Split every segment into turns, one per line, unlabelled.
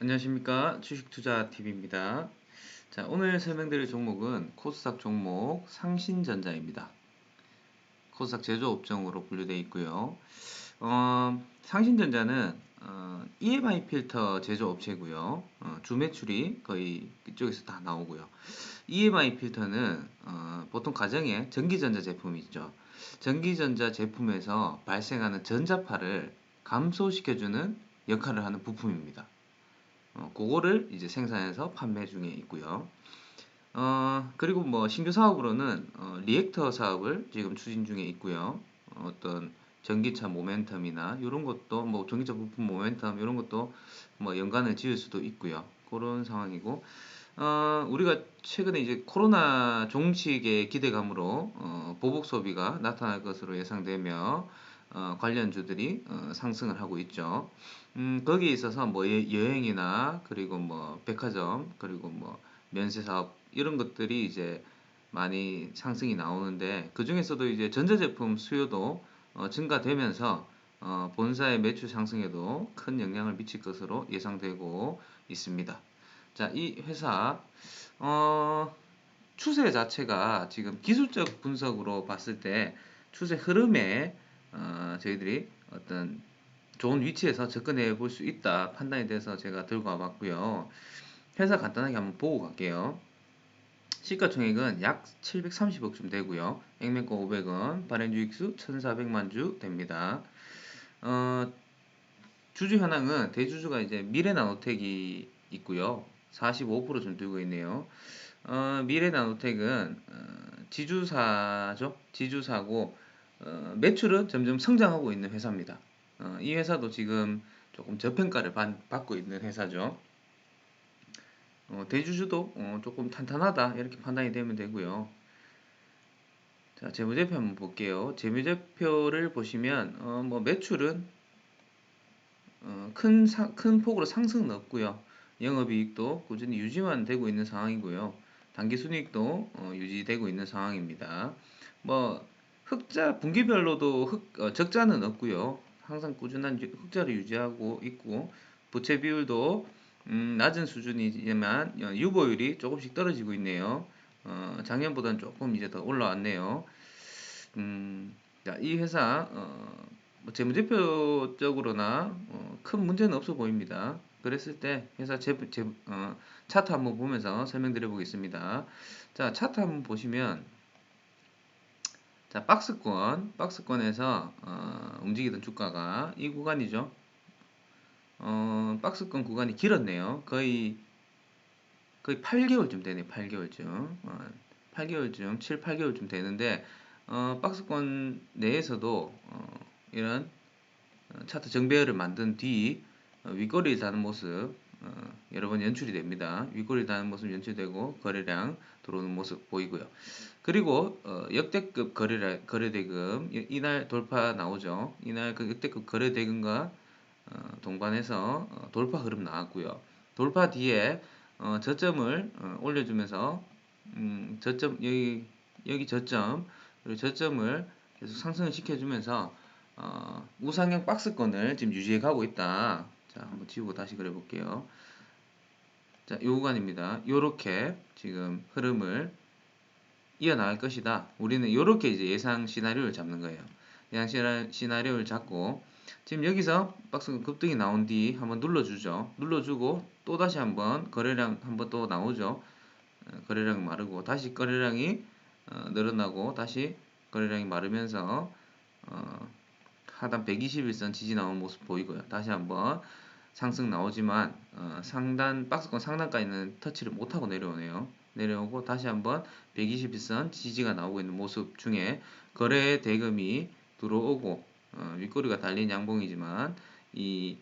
안녕하십니까 주식투자TV입니다. 자 오늘 설명드릴 종목은 코스닥 종목 상신전자입니다. 코스닥 제조업종으로 분류되어 있고요. 어, 상신전자는 어, EMI 필터 제조업체고요. 어, 주 매출이 거의 이쪽에서 다 나오고요. EMI 필터는 어, 보통 가정에 전기전자 제품이 있죠. 전기전자 제품에서 발생하는 전자파를 감소시켜주는 역할을 하는 부품입니다. 어, 그거를 이제 생산해서 판매 중에 있고요. 어, 그리고 뭐 신규 사업으로는 어, 리액터 사업을 지금 추진 중에 있고요. 어, 떤 전기차 모멘텀이나 이런 것도 뭐 전기차 부품 모멘텀 이런 것도 뭐 연관을 지을 수도 있고요. 그런 상황이고 어, 우리가 최근에 이제 코로나 종식의 기대감으로 어, 보복 소비가 나타날 것으로 예상되며 어, 관련주들이 어, 상승을 하고 있죠. 음, 거기에 있어서 뭐 여행이나 그리고 뭐 백화점 그리고 뭐 면세 사업 이런 것들이 이제 많이 상승이 나오는데 그 중에서도 이제 전자제품 수요도 어, 증가되면서 어, 본사의 매출 상승에도 큰 영향을 미칠 것으로 예상되고 있습니다. 자, 이 회사 어, 추세 자체가 지금 기술적 분석으로 봤을 때 추세 흐름에 어, 저희들이 어떤 좋은 위치에서 접근해 볼 수 있다 판단이 돼서 제가 들고 와봤고요. 회사 간단하게 한번 보고 갈게요. 시가총액은 약 730억쯤 되고요. 액면가 500원, 발행주익수 1,400만 주 됩니다. 어, 주주 현황은 대주주가 이제 미래나노텍이 있고요. 45%좀 들고 있네요. 어, 미래나노텍은 어, 지주사죠. 지주사고 어, 매출은 점점 성장하고 있는 회사입니다. 어, 이 회사도 지금 조금 저평가를 받, 받고 있는 회사죠. 어, 대주주도 어, 조금 탄탄하다 이렇게 판단이 되면 되고요. 자 재무제표 한번 볼게요. 재무제표를 보시면 어, 뭐 매출은 어, 큰, 사, 큰 폭으로 상승은 없고요. 영업이익도 꾸준히 유지만 되고 있는 상황이고요. 단기순이익도 어, 유지되고 있는 상황입니다. 뭐 흑자 분기별로도 흑, 어, 적자는 없고요. 항상 꾸준한 흑자를 유지하고 있고 부채 비율도 음, 낮은 수준이지만 어, 유보율이 조금씩 떨어지고 있네요. 어, 작년보다는 조금 이제 더 올라왔네요. 음, 자, 이 회사 어, 뭐 재무제표적으로나 어, 큰 문제는 없어 보입니다. 그랬을 때 회사 제, 제, 어, 차트 한번 보면서 설명드려 보겠습니다. 자, 차트 한번 보시면 자, 박스권, 박스권에서 어, 움직이던 주가가 이 구간이죠. 어, 박스권 구간이 길었네요. 거의 거의 8개월쯤 되네요. 8개월쯤. 어, 8개월쯤, 7, 8개월쯤 되는데 어, 박스권 내에서도 어, 이런 어, 차트 정배열을 만든 뒤 어, 윗꼬리 다는 모습 어, 여러 번 연출이 됩니다. 윗꼬리 다는 모습 연출되고 거래량 들어오는 모습 보이고요. 그리고 어, 역대급 거래 거래대금 이날 돌파 나오죠. 이날 그 역대급 거래대금과 어, 동반해서 어, 돌파 흐름 나왔고요. 돌파 뒤에 어, 저점을 어, 올려주면서 음, 저점 여기 여기 저점 그리고 저점을 계속 상승을 시켜주면서 어, 우상형 박스권을 지금 유지해 가고 있다. 자, 한번 지우고 다시 그려 볼게요. 자, 요 구간입니다. 요렇게 지금 흐름을 이어나갈 것이다. 우리는 요렇게 이제 예상 시나리오를 잡는 거예요. 예상 시나리오를 잡고 지금 여기서 박스 급등이 나온 뒤 한번 눌러주죠. 눌러주고 또 다시 한번 거래량 한번 또 나오죠. 어, 거래량이 마르고 다시 거래량이 어, 늘어나고 다시 거래량이 마르면서 어, 하단 121선 지지 나온 모습 보이고요. 다시 한번 상승 나오지만 어, 상단 박스권 상단까지는 터치를 못하고 내려오네요. 내려오고 다시 한번 121선 지지가 나오고 있는 모습 중에 거래 대금이 들어오고 어, 윗꼬리가 달린 양봉이지만 이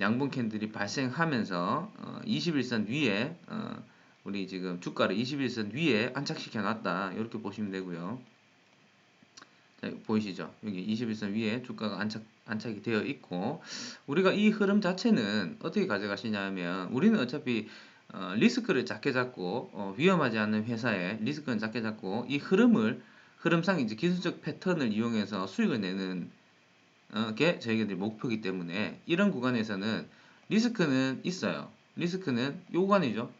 양봉 캔들이 발생하면서 어, 21선 위에 어, 우리 지금 주가를 21선 위에 안착시켜 놨다 이렇게 보시면 되고요. 자, 보이시죠? 여기 21선 위에 주가가 안착, 안착이 되어 있고 우리가 이 흐름 자체는 어떻게 가져가시냐면 우리는 어차피 어, 리스크를 작게 잡고 어, 위험하지 않은 회사에 리스크는 작게 잡고 이 흐름을 흐름상 이제 기술적 패턴을 이용해서 수익을 내는 어, 게 저희들이 목표이기 때문에 이런 구간에서는 리스크는 있어요. 리스크는 요 구간이죠.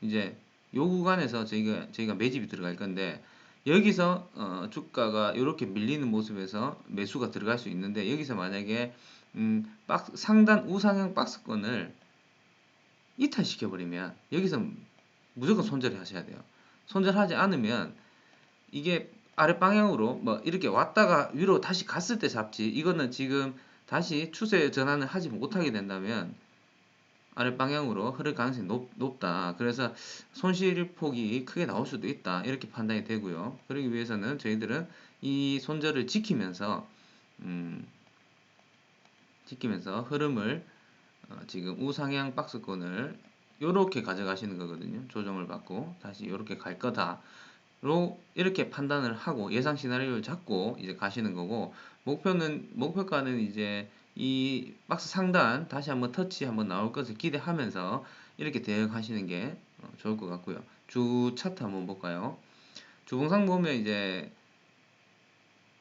이제 요 구간에서 저희가 저희가 매집이 들어갈 건데 여기서 어, 주가가 이렇게 밀리는 모습에서 매수가 들어갈 수 있는데 여기서 만약에 음, 박스, 상단 우상향 박스권을 이탈시켜 버리면 여기서 무조건 손절을 하셔야 돼요. 손절하지 않으면 이게 아래 방향으로 뭐 이렇게 왔다가 위로 다시 갔을 때 잡지 이거는 지금 다시 추세 전환을 하지 못하게 된다면 아래 방향으로 흐를 가능성이 높, 높다. 그래서 손실폭이 크게 나올 수도 있다. 이렇게 판단이 되고요. 그러기 위해서는 저희들은 이 손절을 지키면서 음, 지키면서 흐름을 어, 지금 우상향 박스권을 이렇게 가져가시는 거거든요. 조정을 받고 다시 이렇게 갈 거다. 로 이렇게 판단을 하고 예상 시나리오를 잡고 이제 가시는 거고 목표는 목표가는 이제 이 박스 상단 다시 한번 터치 한번 나올 것을 기대하면서 이렇게 대응하시는 게 어, 좋을 것 같고요. 주 차트 한번 볼까요? 주봉상 보면 이제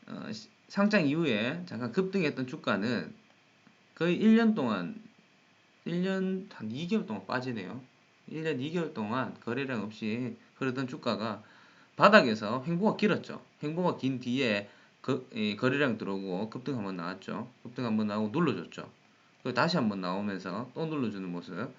어, 상장 이후에 잠깐 급등했던 주가는 거의 1년 동안 1년 한 2개월 동안 빠지네요. 1년 2개월 동안 거래량 없이 흐르던 주가가 바닥에서 횡보가 길었죠. 횡보가 긴 뒤에 거, 이, 거래량 들어오고 급등 한번 나왔죠. 급등 한번 나오고 눌러줬죠. 그리고 다시 한번 나오면서 또 눌러주는 모습.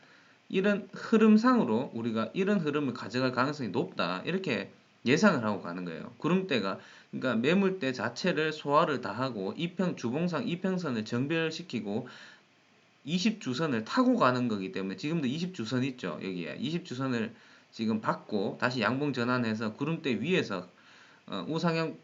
이런 흐름상으로 우리가 이런 흐름을 가져갈 가능성이 높다. 이렇게 예상을 하고 가는 거예요. 구름대가 그러니까 매물대 자체를 소화를 다 하고 이평 주봉상 이평선을 정별시키고 20주선을 타고 가는 거기 때문에 지금도 20주선 있죠. 여기에 20주선을 지금 받고 다시 양봉 전환해서 구름대 위에서 어, 우상향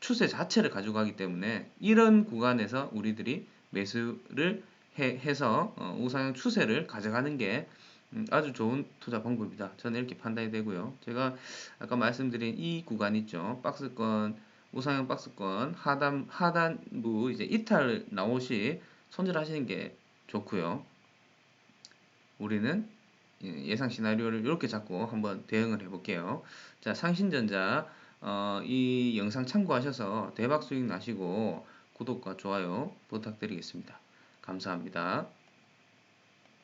추세 자체를 가져가기 때문에 이런 구간에서 우리들이 매수를 해, 해서 어, 우상향 추세를 가져가는 게 음, 아주 좋은 투자 방법이다. 저는 이렇게 판단이 되고요. 제가 아까 말씀드린 이 구간 있죠. 박스권 우상향 박스권 하단 하단부 이제 이탈 나오시 손절하시는 게 좋고요. 우리는 예, 예상 시나리오를 이렇게 잡고 한번 대응을 해볼게요. 자, 상신전자 어, 이 영상 참고하셔서 대박 수익 나시고 구독과 좋아요 부탁드리겠습니다. 감사합니다.